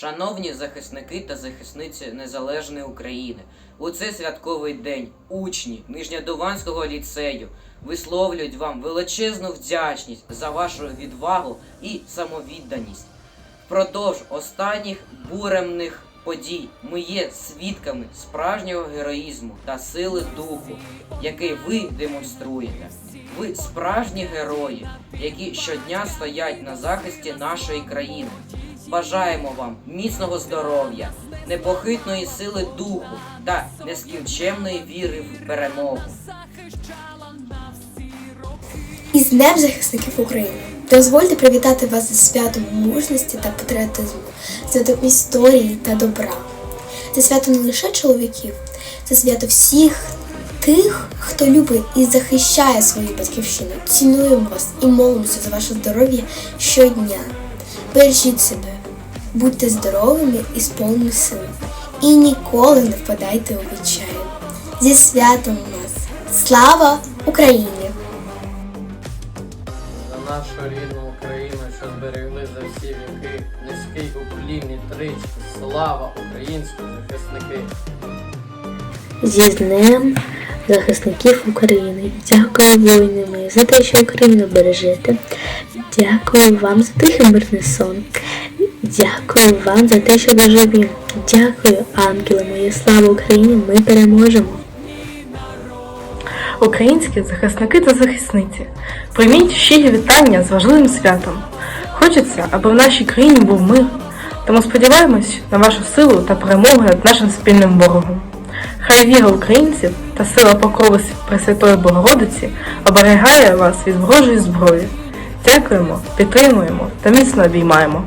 Шановні захисники та захисниці Незалежної України, у цей святковий день учні Нижньодованського ліцею висловлюють вам величезну вдячність за вашу відвагу і самовідданість. Впродовж останніх буремних подій ми є свідками справжнього героїзму та сили духу, який ви демонструєте. Ви справжні герої, які щодня стоять на захисті нашої країни. Бажаємо вам міцного здоров'я, непохитної сили духу та нескінченної віри в перемогу. Із Днем захисників України. Дозвольте привітати вас зі святом мужності та патріотизму, святом історії та добра. Це свято не лише чоловіків, це свято всіх тих, хто любить і захищає свою батьківщину. Цінуємо вас і молимося за ваше здоров'я щодня. Бережіть себе, будьте здоровими і сповнені сили. І ніколи не впадайте у відчай. Зі святом вас! Слава Україні! За нашу рідну Україну, що зберегли за всі віки, низький уклін і тричі, слава українські захисники! Зі Днем захисників України. Дякую воїни мої за те, що Україну бережете. Дякую вам за тихий мирний сон. Дякую вам за те, що доживі. Дякую, ангели мої. Слава Україні! Ми переможемо! Українські захисники та захисниці, прийміть щирі вітання з важливим святом. Хочеться, аби в нашій країні був мир. Тому сподіваємось на вашу силу та перемогу над нашим спільним ворогом. Хай віра українців та сила покрови Пресвятої Богородиці оберігає вас від ворожої зброї. Дякуємо, підтримуємо та міцно обіймаємо.